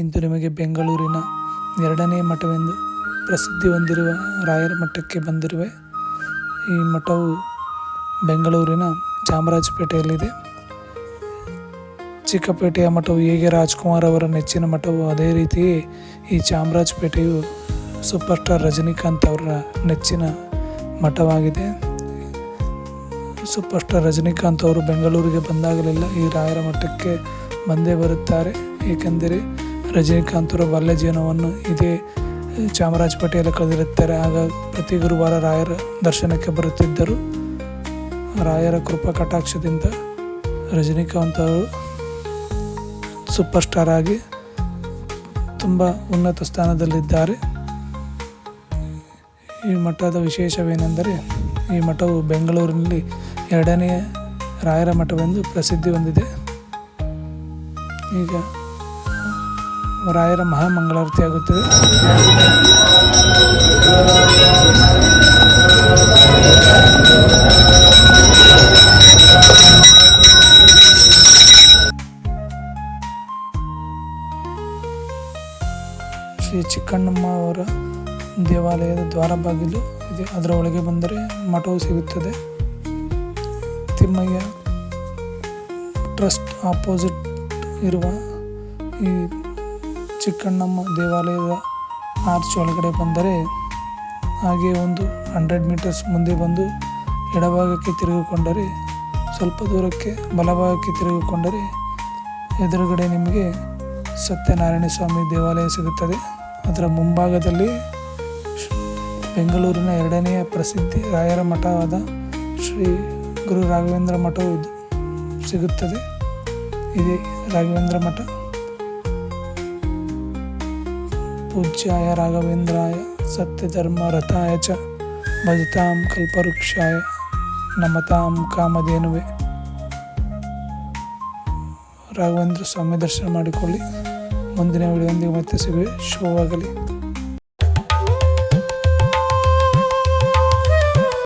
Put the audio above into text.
ಇಂದು ನಿಮಗೆ ಬೆಂಗಳೂರಿನ ಎರಡನೇ ಮಠವೆಂದು ಪ್ರಸಿದ್ಧಿ ಹೊಂದಿರುವ ರಾಯರ ಮಠಕ್ಕೆ ಬಂದಿರುವೆ. ಈ ಮಠವು ಬೆಂಗಳೂರಿನ ಚಾಮರಾಜಪೇಟೆಯಲ್ಲಿದೆ. ಚಿಕ್ಕಪೇಟೆಯ ಮಠವು ಹೇಗೆ ರಾಜ್ಕುಮಾರ್ ಅವರ ನೆಚ್ಚಿನ ಮಠವು ಅದೇ ರೀತಿಯೇ ಈ ಚಾಮರಾಜಪೇಟೆಯು ಸೂಪರ್ ಸ್ಟಾರ್ ರಜನಿಕಾಂತ್ ಅವರ ನೆಚ್ಚಿನ ಮಠವಾಗಿದೆ. ಸೂಪರ್ ಸ್ಟಾರ್ ರಜನಿಕಾಂತ್ ಅವರು ಬೆಂಗಳೂರಿಗೆ ಬಂದಾಗಲೆಲ್ಲ ಈ ರಾಯರ ಮಠಕ್ಕೆ ಬಂದೇ ಬರುತ್ತಾರೆ. ಏಕೆಂದರೆ ರಜನಿಕಾಂತ್ ಅವರ ಬಾಲ್ಯ ಜೀವನವನ್ನು ಇದೇ ಚಾಮರಾಜಪೇಟೆಯಲ್ಲಿ ಕಳೆದಿರುತ್ತಾರೆ. ಆಗ ಪ್ರತಿ ಗುರುವಾರ ರಾಯರ ದರ್ಶನಕ್ಕೆ ಬರುತ್ತಿದ್ದರು. ರಾಯರ ಕೃಪಾ ಕಟಾಕ್ಷದಿಂದ ರಜನಿಕಾಂತ್ ಅವರು ಸೂಪರ್ ಸ್ಟಾರ್ ಆಗಿ ತುಂಬ ಉನ್ನತ ಸ್ಥಾನದಲ್ಲಿದ್ದಾರೆ. ಈ ಮಠದ ವಿಶೇಷವೇನೆಂದರೆ, ಈ ಮಠವು ಬೆಂಗಳೂರಿನಲ್ಲಿ ಎರಡನೆಯ ರಾಯರ ಮಠವೆಂದು ಪ್ರಸಿದ್ಧಿ ಹೊಂದಿದೆ. ಈಗ ರಾಯರ ಮಹಾಮಂಗಳಾರತಿ ಆಗುತ್ತದೆ ಶ್ರೀ ಚಿಕ್ಕಣ್ಣಮ್ಮ ಅವರ ದೇವಾಲಯದ ದ್ವಾರ ಬಾಗಿಲು ಇದೆ. ಅದರ ಒಳಗೆ ಬಂದರೆ ಮಠವು ಸಿಗುತ್ತದೆ. ತಿಮ್ಮಯ್ಯ ಟ್ರಸ್ಟ್ ಆಪೋಸಿಟ್ ಇರುವ ಈ ಚಿಕ್ಕಣ್ಣಮ್ಮ ದೇವಾಲಯದ ಆರ್ಚ್ ಒಳಗಡೆ ಬಂದರೆ ಹಾಗೆ ಒಂದು ಹಂಡ್ರೆಡ್ ಮೀಟರ್ಸ್ ಮುಂದೆ ಬಂದು ಎಡಭಾಗಕ್ಕೆ ತಿರುಗಿಕೊಂಡರೆ, ಸ್ವಲ್ಪ ದೂರಕ್ಕೆ ಬಲಭಾಗಕ್ಕೆ ತಿರುಗಿಕೊಂಡರೆ ಎದುರುಗಡೆ ನಿಮಗೆ ಸತ್ಯನಾರಾಯಣ ಸ್ವಾಮಿ ದೇವಾಲಯ ಸಿಗುತ್ತದೆ. ಅದರ ಮುಂಭಾಗದಲ್ಲಿ ಬೆಂಗಳೂರಿನ ಎರಡನೆಯ ಪ್ರಸಿದ್ಧಿ ರಾಯರ ಮಠವಾದ ಶ್ರೀ ಗುರು ರಾಘವೇಂದ್ರ ಮಠವು ಸಿಗುತ್ತದೆ. ಇದೇ ರಾಘವೇಂದ್ರ ಮಠ. ಪೂಜ್ಯಾಯ ರಾಘವೇಂದ್ರಾಯ ರಥಾಯ ಚ, ಭಜತಾಂ ಕಲ್ಪವೃಕ್ಷಾಯ, ನಮತಾಂ ಕಾಮಧೇನುವೆ. ರಾಘವೇಂದ್ರ ಸ್ವಾಮಿ ದರ್ಶನ ಮಾಡಿಕೊಳ್ಳಿ. ಮುಂದಿನ ವಿಡಿಯೋದೊಂದಿಗೆ ಮತ್ತೆ ಸಿಗುವೆ. ಶುಭವಾಗಲಿ.